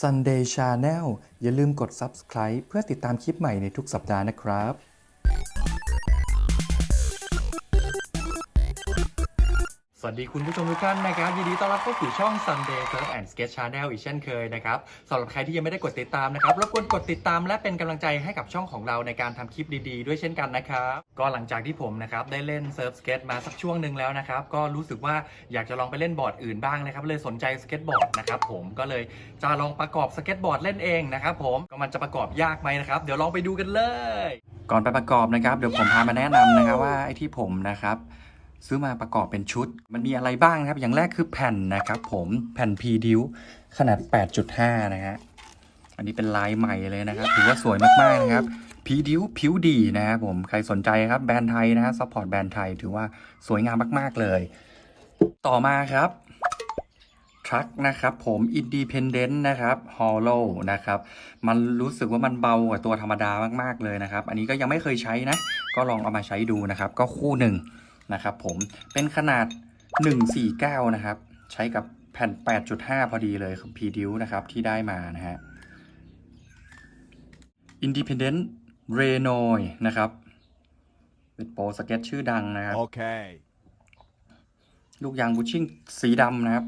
Sunday Channel อย่าลืมกด Subscribe เพื่อติดตามคลิปใหม่ในทุกสัปดาห์นะครับ วัสดีคุณผู้ชมทุกท่านนะครับยินดีต้อนรับเข้าสู่ช่อง Sunday Surf and Sketch Channel อีกเช่นเคยนะครับสำหรับใครที่ยังไม่ได้กดติดตามนะครับรบกวนกดติดตามและเป็นกำลังใจให้กับช่องของเราในการทำคลิปดีๆ ด้วยเช่นกันนะครับก็หลังจากที่ผมนะครับได้เล่นเซิร์ฟสเก็ตมาสักช่วงหนึ่งแล้วนะครับก็รู้สึกว่าอยากจะลองไปเล่นบอร์ดอื่นบ้างนะครับเลยสนใจสเก็ตบอร์ดนะครับผมก็เลยจะลองประกอบสเก็ตบอร์ดเล่นเองนะครับผมก็มันจะประกอบยากไหมนะครับเดี๋ยวลองไปดูกันเลย ก่อนไปประกอบนะครับเดี๋ยวผมพามาแนะนำนะครับว่าไอ้ที่ผมนะครับ ซื้อมาประกอบเป็นชุด มันมีอะไรบ้างนะครับ อย่างแรกคือแผ่นนะครับผมแผ่น P ดิวขนาด 8.5 นะฮะอันนี้เป็นลายใหม่เลยนะครับ ถือว่าสวยมากๆนะครับ P ดิวผิวดีนะครับผมใครสนใจครับแบรนด์ไทยนะฮะซัพพอร์ตแบรนด์ไทยถือว่าสวยงามมากๆเลย ต่อมาครับทรัคนะครับผม Independent นะครับ Hollow นะครับมันรู้สึกว่ามันเบากว่าตัวธรรมดามากๆเลยนะครับ อันนี้ก็ยังไม่เคยใช้นะ ก็ลองเอามาใช้ดูนะครับ ก็คู่หนึ่ง นะครับผมเป็นขนาด 149 นะครับ ใช้กับแผ่น 8.5 พอดีเลยคือ p d u นะครับที่ได้มานะฮะ Independent r e n o y นะครับเป็นโปรสเก็ตชื่อดังนะครับ Okay. ลูกยางบูชชิ่งสีดำนะครับ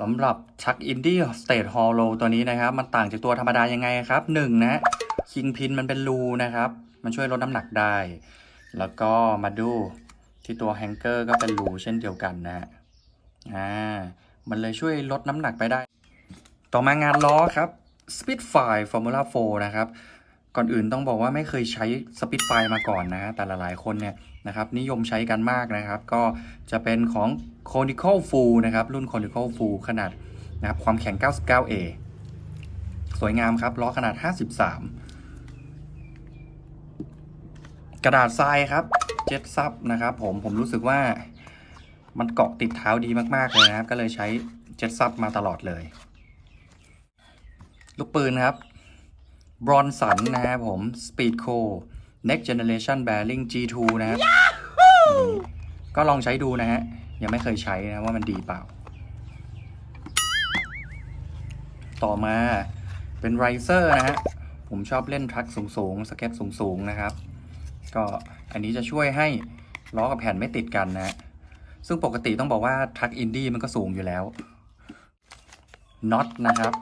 สำหรับชักอินดี้สเตทฮอลโลตัวนี้นะครับ มันต่างจากตัวธรรมดายังไงครับหนึ่งนะคิงพินมันเป็นรูนะครับ มันช่วยลดน้ำหนักได้ แล้วก็มาดู ที่ตัวแฮงเกอร์ก็เป็นรูเช่นเดียวกันนะฮะอ่ามันเลยช่วยลดน้ำหนักไปได้ ต่อมางานล้อครับ Spitfire Formula 4 นะครับ ก่อนอื่นต้องบอกว่าไม่เคยใช้ Spitfire มาก่อนนะแต่หลายๆคนเนี่ยนะครับนิยมใช้กันมากนะครับ ก็จะเป็นของ Conical Full นะครับ รุ่น Conical Full ขนาดนะครับความแข็ง 99A สวยงามครับล้อขนาด 53 กระดาษทรายครับ เจ็ตซับนะครับผมผมรู้สึกว่ามันเกาะติดเท้าดีมากๆเลยนะครับ ก็เลยใช้เจ็ตซับมาตลอดเลย ลูกปืนครับบรอนสันนะครับผม Speed Co Next Generation Bearing G2 นะครับนี่ก็ลองใช้ดูนะฮะ ยังไม่เคยใช้นะว่ามันดีเปล่า ต่อมาเป็นไรเซอร์นะฮะ ผมชอบเล่นทรัคสูงๆ สเก็ตสูงๆ นะครับ ก็ อันนี้จะช่วยให้ล้อกับแผ่นไม่ติดกันนะฮะซึ่งปกติต้องบอกว่าทรัคอินดี้มันก็สูงอยู่แล้วน็อตนะครับ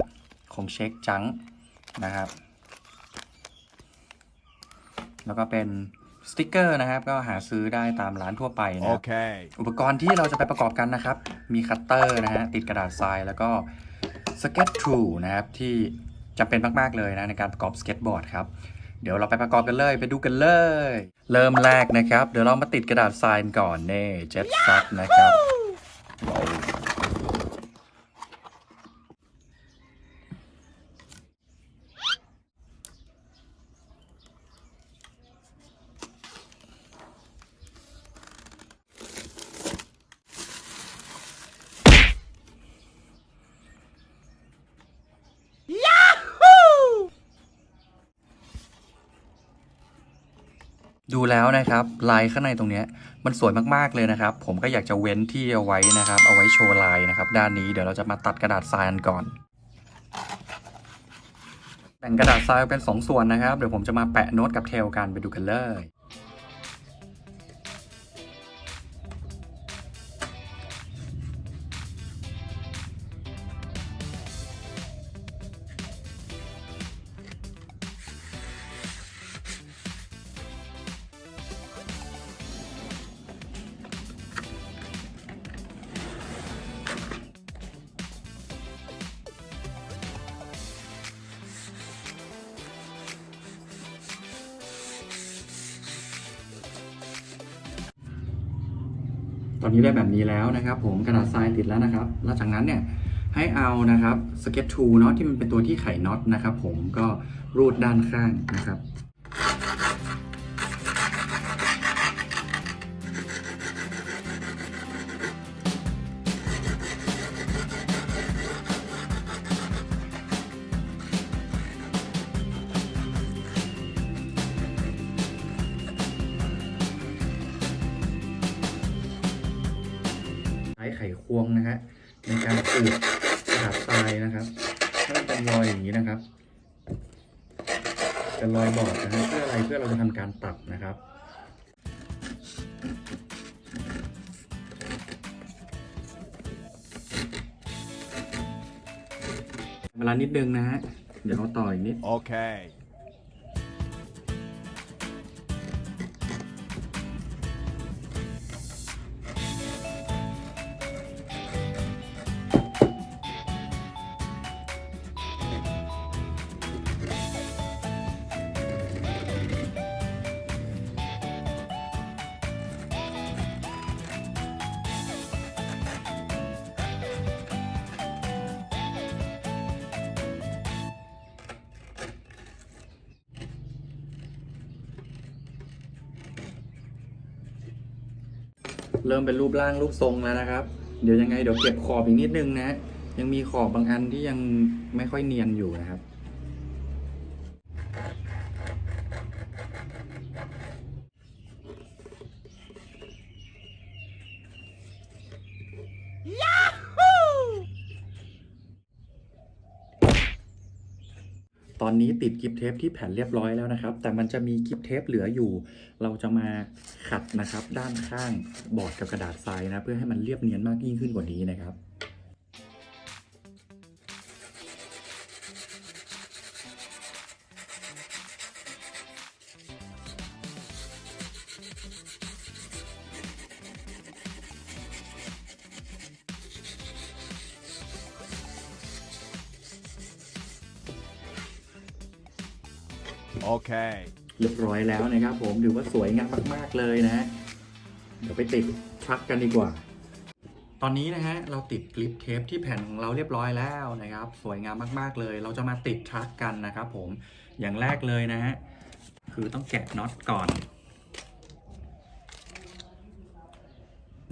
ของเช็คจังนะครับ แล้วก็เป็นสติกเกอร์นะครับ ก็หาซื้อได้ตามร้านทั่วไปนะครับ Okay. อุปกรณ์ที่เราจะไปประกอบกันนะครับ มีคัตเตอร์นะฮะติดกระดาษทรายแล้วก็สเก็ตทรูนะครับที่จำเป็นมาก ๆ เลยนะในการประกอบสเก็ตบอร์ดครับ เดี๋ยวเราไปประกอบกันเลยไปดูกันเลย เริ่มแรกนะครับ เดี๋ยวเรามาติดกระดาษทรายก่อนเน่เจ็ตซับนะครับว้าว ดูแล้วนะครับลายข้างในตรงนี้มันสวยมากๆเลยนะครับ ผมก็อยากจะเว้นที่เอาไว้นะครับ เอาไว้โชว์ลายนะครับ ด้านนี้เดี๋ยวเราจะมาตัดกระดาษทรายกันก่อนแบ่งกระดาษทรายเป็น 2 ส่วนนะครับ เดี๋ยวผมจะมาแปะโน้ตกับเทลกันไปดูกันเลย อนนี้ได้แบบนี้แล้วนะครับผมกระดาษทรายติดแล้วนะครับ แล้วจากนั้นเนี่ยให้เอานะครับสเก็ตทูเนาะที่มันเป็นตัวที่ไขน็อตนะครับผมก็รูดด้านข้างนะครับ ไขควงนะฮะในการขูดกระดาษทรายนะครับให้มันเป็นรอยอย่างนี้นะครับเป็นรอยบอดนะฮะเพื่ออะไรเพื่อเราจะทำการตัดนะครับเวลานิดนึงนะฮะเดี๋ยวเราต่ออีกนิด Okay. เเริ่มเป็นรูปร่างรูปทรงแล้วนะครับ เดี๋ยวยังไงเดี๋ยวเก็บขอบอีกนิดนึงนะ ยังมีขอบบางอันที่ยังไม่ค่อยเนียนอยู่นะครับ ตอ นนี้ติดกิฟเทปที่แผ่นเรียบร้อยแล้วนะครับ แต่มันจะมีกิฟเทปเหลืออยู่ เราจะมาขัดนะครับ ด้านข้างบอร์ดกับกระดาษทรายนะ เพื่อให้มันเรียบเนียนมากยิ่งขึ้นกว่านี้นะครับ เรียบร้อยแล้วนะครับ ผมถือว่าสวยงามมากๆเลยนะ เดี๋ยวไปติดทรัคกันดีกว่า ตอนนี้นะฮะเราติดกลิปเทปที่แผ่นของเราเรียบร้อยแล้วนะครับ สวยงามมากๆเลย เราจะมาติดทรัคกันนะครับผมอย่างแรกเลยนะฮะคือต้องแกะน็อตก่อน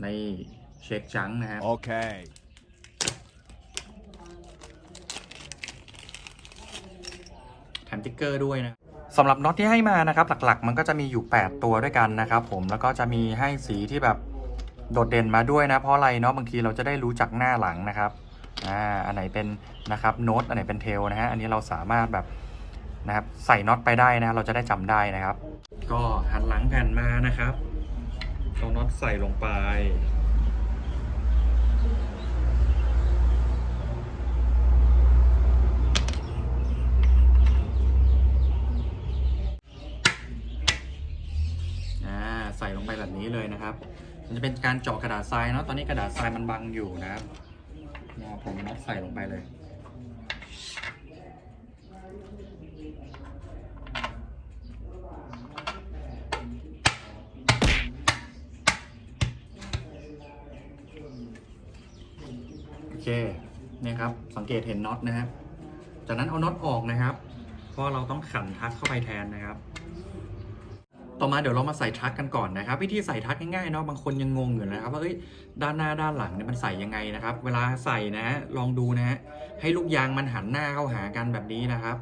ในเช็คจังนะฮะ Okay. แถมติ๊กเกอร์ด้วยนะ สำหรับน็อตที่ให้มานะครับหลักๆ มันก็จะมีอยู่ 8 ตัวด้วยกันนะครับผมแล้วก็จะมีให้สีที่แบบโดดเด่นมาด้วยนะ เพราะอะไรเนาะบางทีเราจะได้รู้จากหน้าหลังนะครับอ่าอันไหนเป็นนะครับโน้ตอันไหนเป็นเทลนะฮะอันนี้เราสามารถแบบนะครับใส่น็อตไปได้นะเราจะได้จำได้นะครับ ก็หันหลังแผ่นมานะครับเอาน็อตใส่ลงไป อ่า ใส่ลงไปแบบนี้เลยนะครับ มันจะเป็นการเจาะกระดาษทรายเนาะตอนนี้กระดาษทรายมันบังอยู่นะครับเนี่ยผมนัดใส่ลงไปเลยโอเคเนี่ยครับสังเกตเห็นน็อตนะครับ จากนั้นเอาน็อตออกนะครับ เพราะเราต้องขันทักเข้าไปแทนนะครับ ต่อมาเดี๋ยวเรามาใส่ทักกันก่อนนะครับ วิธีใส่ทักง่ายๆเนาะบางคนยังงงอยู่นะครับว่าเอ้ยด้านหน้าด้านหลังเนี่ยมันใส่ยังไงนะครับ เวลาใส่นะลองดูนะฮะให้ลูกยางมันหันหน้าเข้าหากันแบบนี้นะครับ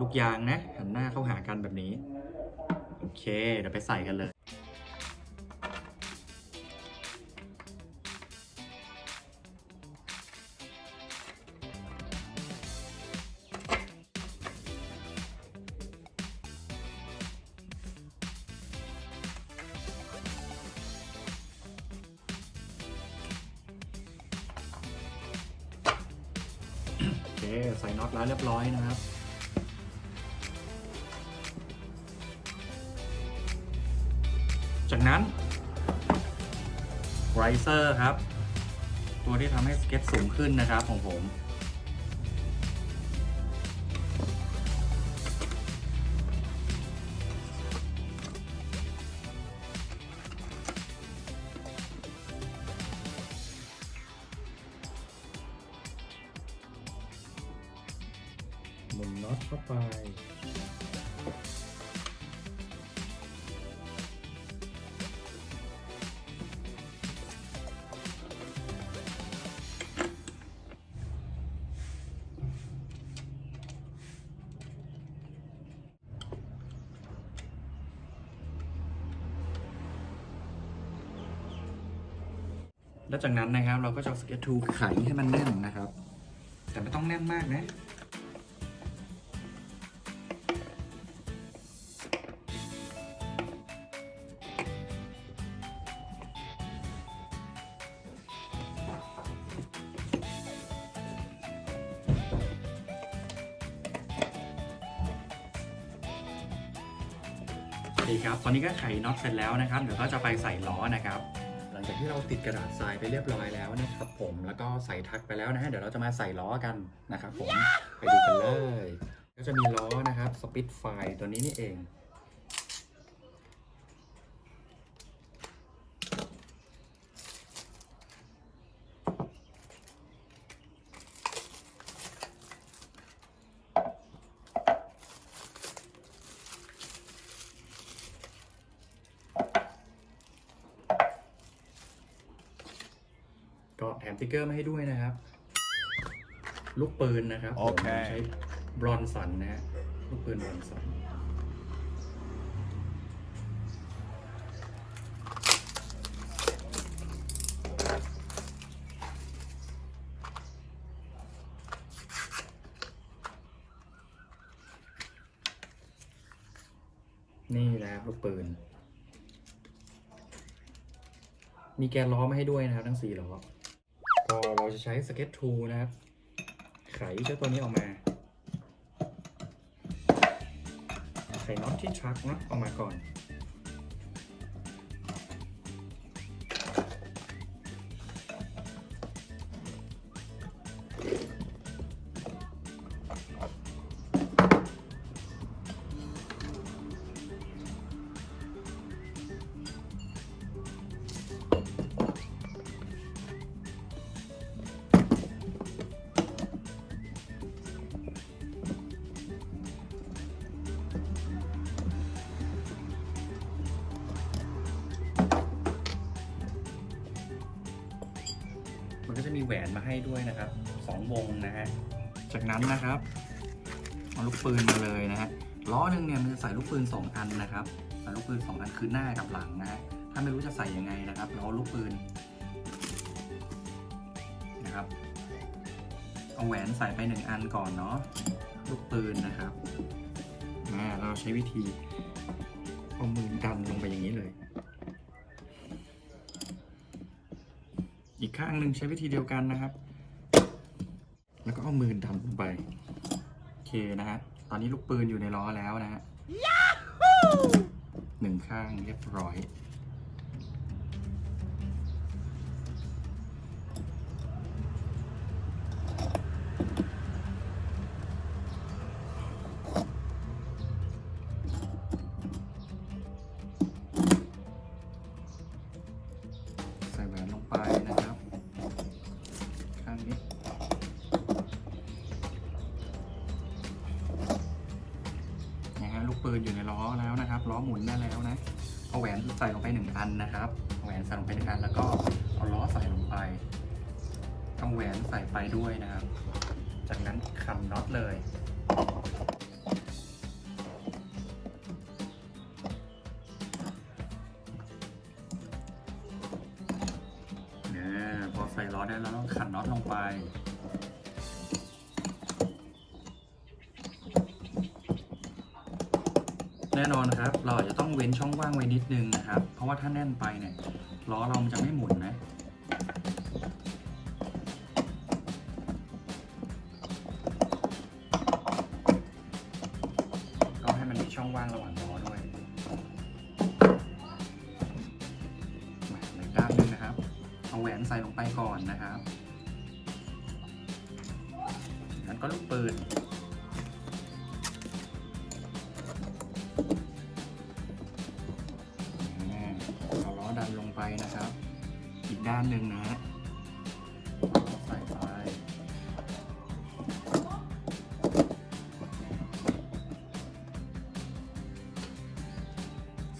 ลูกยางนะหันหน้าเข้าหากันแบบนี้โอเค เดี๋ยวไปใส่กันเลย จากนั้นไรเซอร์ครับ ตัวที่ทำให้สเก็ตสูงขึ้นนะครับของผม แล้วจากนั้นนะครับเราก็จะสเก็ตทูไขให้มันแน่นนะครับ แต่ไม่ต้องแน่นมากนะดีครับ ตอนนี้ก็ไขน็อตเสร็จแล้วนะครับ เดี๋ยวก็จะไปใส่ล้อนะครับ ที่เราติดกระดาษทรายไปเรียบร้อยแล้วนะครับผมแล้วก็ใส่ทักไปแล้วนะฮะเดี๋ยวเราจะมาใส่ล้อกันนะครับผมไปดูกันเลย ก็จะมีล้อนะครับสปิตไฟตัวนี้นี่เอง มสติ๊กเกอร์มาให้ด้วยนะครับ ลูกปืนนะครับผมโอเคใช้บรอนสันนะฮะลูกปืนบรอนสันนี่แหละครับลูกปืน มีแกนล้อมาให้ด้วยนะครับ ทั้งสี่ล้อก็เรา จะใช้สเก็ตทูนะครับ ไขเจ้าตัวนี้ออกมา ไขน็อตที่ชักนะออกมาก่อน ให้ด้วยนะครับสองวงนะฮะจากนั้นนะครับเอาลูกปืนมาเลยนะฮะล้อหนึ่งเนี่ยมันจะใส่ลูกปืนสองอันนะครับใส่ลูกปืนสองอันคือหน้ากับหลังนะฮะถ้าไม่รู้จะใส่ยังไงนะครับเราเอาลูกปืนนะครับเอาแหวนใส่ไปหนึ่งอันก่อนเนาะลูกปืนนะครับอ่าเราใช้วิธีเอามือดันลงไปอย่างนี้เลย อีกข้างหนึ่งใช้วิธีเดียวกันนะครับ แล้วก็เอามือดันลงไป โอเคนะฮะ ตอนนี้ลูกปืนอยู่ในล้อแล้วนะฮะหนึ่งข้างเรียบร้อย ใส่ลงไปหนึ่งอันนะครับแหวนใส่ลงไปหนึ่งอันแล้วก็เอาล้อใส่ลงไปเอาแหวนใส่ไปด้วยนะครับ จากนั้นขันน็อตเลย น่นอนครับ เราอาจจะต้องเว้นช่องว่างไว้นิดนึงนะครับ เพราะว่าถ้าแน่นไปเนี่ยล้อเรามันจะไม่หมุนนะก็ให้มันมีช่องว่างระหว่างล้อด้วยมาในด้านหนึงนะครับ เอาแหวนใส่ลงไปก่อนนะครับแล้วก็ลูกปืน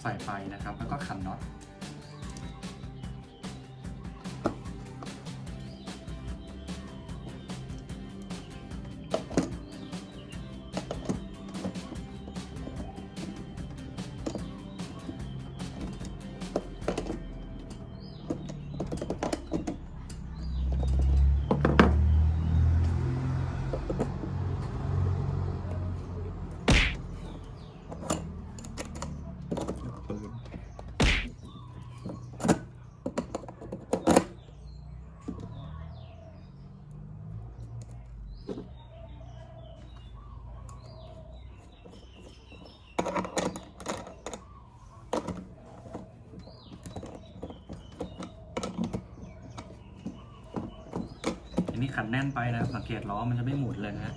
ใส่ไปนะครับ แล้วก็ขันน็อต แน่นไปนะสังเกตล้อมันจะไม่หมุนเลยนะ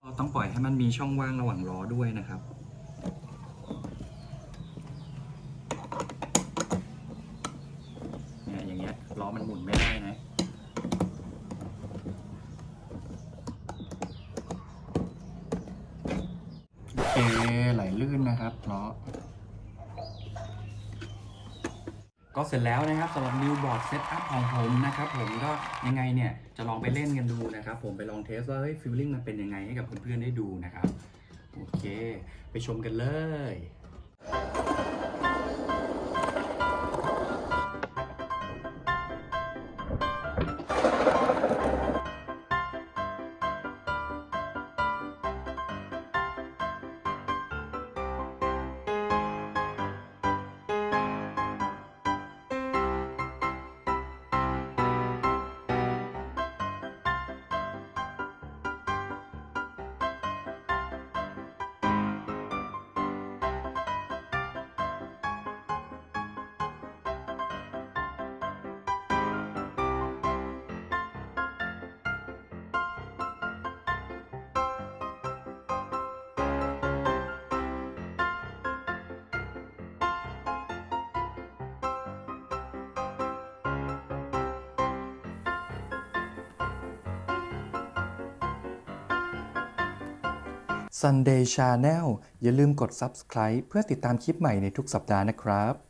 เราต้องปล่อยให้มันมีช่องว่างระหว่างล้อด้วยนะครับ เนี่ยอย่างเงี้ยล้อมันหมุนไม่ได้นะ โอเค ไหลลื่นนะครับล้อ ก็ เสร็จแล้วนะครับสำหรับ New Board Setup ของผมนะครับผมก็ยังไงเนี่ยจะลองไปเล่นกันดูนะครับผมไปลองเทสว่าเฮ้ยฟิลลิ่งมันเป็นยังไงให้กับเพื่อนๆได้ดูนะครับ โอเค ไปชมกันเลย Sunday Channel อย่าลืมกด Subscribe เพื่อติดตามคลิปใหม่ในทุกสัปดาห์นะครับ